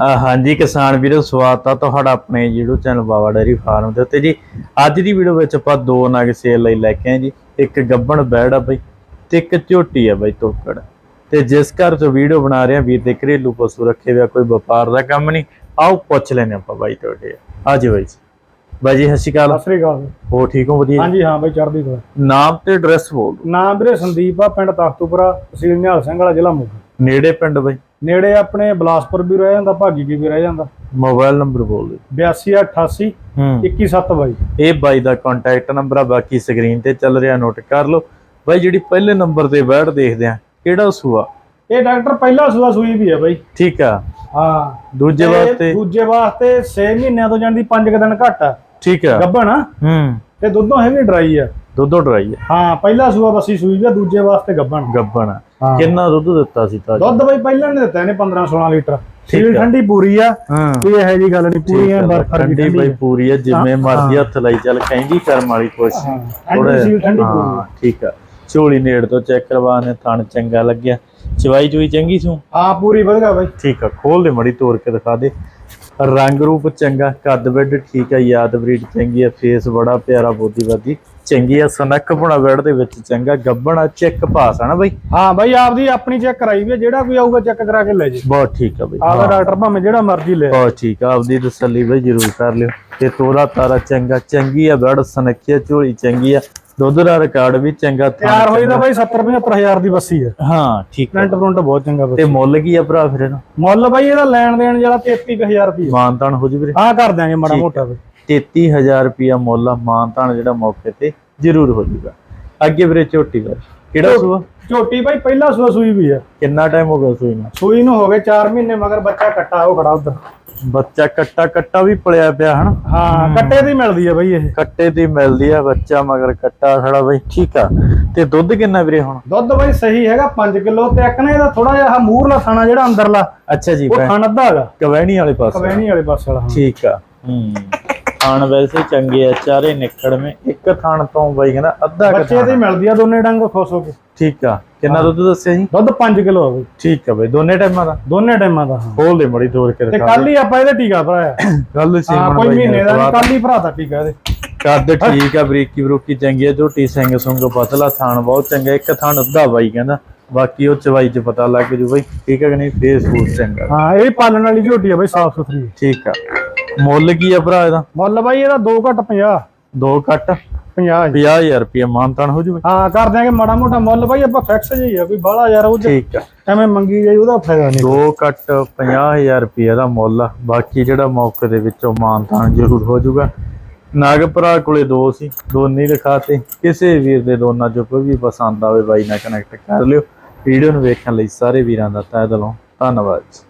ਹਾਂਜੀ ਕਿਸਾਨ ਵੀਰੋ ਸਵਾਗਤ ਆ ਤੁਹਾਡਾ ਆਪਣੇ YouTube channel Bawa dairy farm ਦੇ ਉੱਤੇ ਜੀ। ਅੱਜ ਦੀ ਵੀਡੀਓ ਵਿੱਚ ਆਪਾਂ ਦੋ ਨਗ ਸੇਲ ਲਈ ਲੈ ਕੇ ਆਏ ਜੀ। ਇੱਕ ਗੱਬਣ ਬੈੜ ਆ ਬਈ ਤੇ ਇੱਕ ਝੋਟੀ ਆ ਬਈ ਤੋਕੜ। ਤੇ ਜਿਸ ਘਰ ਤੋਂ ਵੀਡੀਓ ਬਣਾ ਰਹੇ ਆ ਵੀਰ ਦੇ ਘਰੇਲੂ ਪਸ਼ੂ ਰੱਖੇ ਹੋਇਆ ਕੋਈ ਵਪਾਰ ਦਾ ਕੰਮ ਨਹੀਂ। ਆਓ ਪੁੱਛ ਲੈਨੇ ਆਪਾਂ ਬਾਈ ਤੁਹਾਡੇ ਬਾਈ ਜੀ। ਬਾਈ ਜੀ ਸਤਿ ਸ਼੍ਰੀ ਅਕਾਲ। ਸਤਿ ਸ੍ਰੀ ਅਕਾਲ। ਹੋ ਠੀਕ ਹੋ ਵਧੀਆ ਹਾਂਜੀ ਹਾਂ ਬਈ ਚੜ੍ਹਦੀ ਕਲਾ। ਨਾਮ ਤੇ ਐਡਰੈਸ ਬੋਲ। ਨਾਮ ਵੀਰੇ ਸੰਦੀਪ ਆ ਪਿੰਡ ਤਖਤੂਪੁਰਾ ਤਹਿਸੀਲ ਨਿਹਾਲ ਸਿੰਘ ਵਾਲਾ ਜ਼ਿਲ੍ਹਾ ਮੋਗਾ। ਨੇੜੇ ਪਿੰਡ ਬਾਈ? ਨੇੜੇ ਆਪਣੇ ਬਲਾਸਪੁਰ ਵੀ ਰਹਿ ਜਾਂਦਾ ਭਾਗੀ ਕੀ ਵੀ ਰਹਿ ਜਾਂਦਾ। ਮੋਬਾਈਲ ਨੰਬਰ ਬੋਲ ਦਿਓ। 8288 ਹੂੰ। 21722 ਇਹ ਬਾਈ ਦਾ ਕੰਟੈਕਟ ਨੰਬਰ ਆ ਬਾਕੀ ਸਕਰੀਨ ਤੇ ਚੱਲ ਰਿਹਾ ਨੋਟ ਕਰ ਲਓ। ਬਾਈ ਜਿਹੜੀ ਪਹਿਲੇ ਨੰਬਰ ਤੇ ਬੈਠ ਦੇਖਦੇ ਆ ਕਿਹੜਾ ਸੂਆ? ਇਹ ਡਾਕਟਰ ਪਹਿਲਾ ਸੂਆ ਸੂਈ ਵੀ ਹੈ ਬਈ। ਠੀਕ ਆ। ਹਾਂ। ਦੂਜੇ ਵਾਸਤੇ? ਦੂਜੇ ਵਾਸਤੇ 6 ਮਹੀਨਿਆਂ ਤੋਂ ਜਾਂਦੀ 5 ਦਿਨ ਘੱਟ ਆ। ਠੀਕ ਆ। ਗੱਭਣ ਆ। ਹੂੰ। ਤੇ ਦੁੱਧੋਂ ਹੈਵੀ ਡਰਾਈ ਆ। ਦੁੱਧੋ ਡਰਾਈ ਆ ਹਾਂ ਪਹਿਲਾ ਸੂਆ ਬਸੀ ਸੂਈ ਵੀ ਆ ਦੂਜੇ ਵਾਸਤੇ ਗੱਬਣ। ਆ। ਹਾਂ। ਕਿੰਨਾ ਦੁੱਧ ਦਿੱਤਾ ਸੀ ਤਾਜ? ਦੁੱਧ ਬਈ ਪਹਿਲਾਂ ਨੇ ਦਿੱਤਾ ਇਹਨੇ 15 16 ਲੀਟਰ। ਠੀਕ ਸੀਲ ਆ। ਠੰਡੀ ਪੂਰੀ ਆ ਹਾਂ। ਕੋਈ ਇਹੋ ਜੀ ਗੱਲ ਨਹੀਂ ਪੂਰੀ ਆ ਬਰਫ ਵਰਗੀ ਠੰਡੀ ਬਈ ਪੂਰੀ ਆ ਜਿਵੇਂ ਮਰਜ਼ੀ ਹੱਥ ਲਾਈ ਚੱਲ ਕਹਿੰਦੀ ਕਰਮ ਵਾਲੀ ਕੁਛ ਹਾਂ ਥੋੜ੍ਹਾ ਸੀਲ ਠੰਡੀ ਹਾਂ, ਪੂਰੀ ਠੀਕ ਆ। ਝੋਲੀ ਨੇੜ ਤੋਂ ਚੈੱਕ ਕਰਵਾਣੇ ਥਣ ਚੰਗਾ ਲੱਗਿਆ। ਚਵਾਈ ਚੁਈ ਚੰਗੀ ਸੂ ਹਾਂ ਪੂਰੀ ਵਧੀਆ ਬਈ। ਠੀਕ ਆ ਖੋਲ ਦੇ ਮੜੀ ਤੋੜ ਕੇ ਦਿਖਾ ਦੇ। ਰੰਗ ਰੂਪ ਚੰਗਾ ਕੱਦ ਬੈਡ ਠੀਕ ਆ ਯਾਦ ਬਰੀਡ ਚੰਗੀ ਆ ਫੇਸ ਬੜਾ ਪਿਆਰਾ ਬੋਦੀਵਾਦੀ ਚੰਗੀ ਆ ਪੁਣਾ ਬੈਡ ਦੇ ਵਿੱਚ ਚੰਗਾ ਗੱਬਣਾ ਚੈੱਕ ਪਾਸ ਆ ਨਾ ਬਈ? ਹਾਂ ਬਾਈ ਆਪਦੀ ਆਪਣੀ ਚੈੱਕ ਕਰਾਈ ਵੀ ਜਿਹੜਾ ਕੋਈ ਆਊਗਾ ਚੈੱਕ ਕਰਾ ਕੇ ਲੈ ਜੇ। ਬਹੁਤ ਠੀਕ ਆ ਬਈ ਆਪਦਾ ਡਾਕਟਰ ਭਾਵੇਂ ਜਿਹੜਾ ਮਰਜ਼ੀ ਲੈ ਬਹੁਤ ਠੀਕ ਆ ਆਪਦੀ ਤਸੱਲੀ ਬਈ ਜ਼ਰੂਰ ਕਰ ਲਿਓ। ਤੇ ਤੋਰਾ ਤਾਰਾ ਚੰਗਾ ਚੰਗੀ ਆ ਬੈਡ ਸਨੱਖੀ ਆ ਝੋਲੀ ਚੰਗੀ ਆ। ਦੁੱਧ ਦਾ ਰਿਕਾਰਡ ਵੀ ਚੰਗਾ ਤਿਆਰ ਹੋਈ ਤਾਂ। ਬਾਈ 70 75000 ਦੀ ਬੱਸੀ ਆ। ਹਾਂ ਠੀਕ ਆ। ਪ੍ਰਿੰਟ ਪ੍ਰਿੰਟ ਬਹੁਤ ਚੰਗਾ ਤੇ ਬੱਸੀ ਮੁੱਲ ਕੀ ਆ ਭਰਾ ਫਿਰ ਇਹਦਾ? ਮੁੱਲ ਬਾਈ ਇਹਦਾ ਲੈਣ ਦੇਣ ਜਿਹੜਾ 33000 ਰੁਪਏ ਮਾਨਤਾਨ ਹੋ ਜੀ ਵੀਰੇ। ਹਾਂ ਕਰ ਦਿਆਂਗੇ ਮਾੜਾ ਮੋਟਾ ਬਈ। 33000 ਰੁਪਿਆ ਮੁੱਲ ਆ ਮਾਨਤਾਨ ਜਿਹੜਾ ਮੌਕੇ ਤੇ ਜ਼ਰੂਰ ਹੋ ਜਾਊਗਾ। ਅੱਗੇ ਵੀਰੇ ਝੋਟੀ ਵਾਰ ਕਿਹੜਾ ਸੂਆ? ਝੋਟੀ ਬਾਈ ਪਹਿਲਾ ਸੂਆ ਸੂਈ ਵੀ ਆ। ਕਿੰਨਾ ਟਾਈਮ ਹੋ ਗਿਆ ਸੂਈ ਨੂੰ? ਸੂਈ ਨੂੰ ਹੋ ਗਏ 4 ਮਹੀਨੇ ਮਗਰ ਬੱਚਾ ਕੱਟਾ ਉਹ ਖੜਾ ਉਧਰ। ਬੱਚਾ ਕੱਟਾ ਕੱਟਾ ਵੀ ਪਲਿਆ ਪਿਆ ਹਨ? ਹਾਂ ਕੱਟੇ ਦੀ ਮਿਲਦੀ ਆ ਬਾਈ ਇਹ। ਕੱਟੇ ਦੀ ਮਿਲਦੀ ਆ ਬੱਚਾ ਮਗਰ ਕੱਟਾ ਖੜਾ ਬਈ ਠੀਕ ਆ। ਤੇ ਦੁੱਧ ਕਿੰਨਾ ਵੀਰੇ ਹੁਣ? ਦੁੱਧ ਬਾਈ ਸਹੀ ਹੈਗਾ 5 ਕਿਲੋ ਤੇ ਇੱਕ ਨੇ ਇਹਦਾ ਥੋੜਾ ਜਿਹਾ ਮੂਹਰਲਾ ਥਾਣਾ ਜਿਹੜਾ ਅੰਦਰਲਾ ਅੱਛਾ ਜੀ ਉਹ ਥਣ ਅੱਧਾ ਹੈਗਾ। ਕਵੈਣੀ ਵਾਲੇ ਪਾਸੇ। ਕਵੈਣੀ ਵਾਲੇ ਪਾਸੇ ਵਾਲਾ। ਠੀਕ ਆ ਹੂੰ। ਥਾਣ ਵੈਸੇ ਚੰਗੇ ਆ ਚਾਰੇ ਨਿਕੜਵੇਂ ਇੱਕ ਥਾਣ ਤੋਂ ਬਈ ਕਹਿੰਦਾ ਅੱਧਾ ਬੱਚੇ ਦੀ ਥਾਣ। ਮਿਲਦੀ ਆ ਦੋਨੇ ਡੰਗ ਖੁਸ਼ ਹੋ ਕੇ। ਠੀਕ ਆ। ਕਿੰਨਾ ਦੁੱਧ ਦੱਸਿਆ ਜੀ? ਦੁੱਧ 5 ਕਿਲੋ ਆ ਬਾਈ। ਠੀਕ ਆ ਬਈ ਦੋਨੇ ਟਾਈਮਾਂ ਦਾ? ਦੋਨੇ ਟਾਈਮਾਂ ਦਾ ਹਾਂ। ਖੋਲ ਦੇ ਮੜੀ ਤੋੜ ਕੇ ਤੇ ਕੱਲ ਹੀ ਆਪਾਂ ਇਹਦੇ ਟੀਕਾ ਭਰਾਇਆ। ਗੱਲ ਸੀ ਹਾਂ ਕੋਈ ਮਹੀਨੇ ਦਾ ਕੱਲ ਹੀ ਭਰਾਤਾ ਟੀਕਾ ਇਹਦੇ। ਕੱਦ ਠੀਕ ਆ ਬਰੀਕੀ ਬਰੂਕੀ ਚੰਗੀ ਆ ਝੋਟੀ ਸਿੰਘ ਸੁੰਗ ਪਤਲਾ ਥਾਣ ਬਹੁਤ ਚੰਗਾ ਇੱਕ ਥਾਣ ਅੱਧਾ ਬਾਈ ਕਹਿੰਦਾ। ਬਾਕੀ ਉਹ ਚਵਾਈ ਚ ਪਤਾ ਲੱਗ ਜੂ ਬਈ ਠੀਕ ਆ ਕਿ ਨਹੀਂ ਫੇਸ ਫੂਸ ਚੰਗਾ। ਹਾਂ ਇਹ ਪਾਲਣ ਵਾਲੀ ਝੋਟੀ ਆ ਬਾਈ ਸਾਫ਼ ਸੁਥਰੀ। ਠੀਕ ਆ। ਮੁੱਲ ਕੀ ਆ ਭਰਾ ਇਹਦਾ? ਮੁੱਲ ਬਾਈ ਇਹਦਾ 2 ਘੱਟ 50 ਦੋ ਕੱਟ 50 50000 ਰੁਪਏ ਮਾਨਤਾਨ ਹੋ ਜੂਵੇ ਹਾਂ ਕਰ ਦਿਆਂਗੇ ਮਾੜਾ ਮੋਟਾ ਮੁੱਲ ਬਾਈ ਆਪਾਂ ਫਿਕਸ ਜਿਹੀ ਆ ਕੋਈ ਬਾਹਲਾ ਯਾਰ ਉਹ ਠੀਕ ਆ। ਐਵੇਂ ਮੰਗੀ ਜਾਈ ਉਹਦਾ ਫਾਇਦਾ ਨਹੀਂ। ਦੋ ਕੱਟ 50000 ਰੁਪਏ ਦਾ ਮੁੱਲ ਆ। ਬਾਕੀ ਜਿਹੜਾ ਮੌਕੇ ਦੇ ਵਿੱਚੋਂ ਮਾਨਤਾਨ ਜ਼ਰੂਰ ਹੋ ਜੂਗਾ। ਨਾਗਪੁਰਾ ਕੋਲੇ ਦੋ ਸੀ ਦੋਨੇ ਦਿਖਾਤੇ ਕਿਸੇ ਵੀਰ ਦੇ ਦੋਨਾਂ ਚੋਂ ਕੋਈ ਵੀ ਪਸੰਦ ਆਵੇ ਬਾਈ ਨਾਲ ਕਨੈਕਟ ਕਰ ਲਿਓ। ਵੀਡੀਓ ਨੂੰ ਵੇਖਣ ਲਈ ਸਾਰੇ ਵੀਰਾਂ ਦਾ ਤਹਿ ਦਿਲੋਂ ਧੰਨਵਾਦ ਜੀ।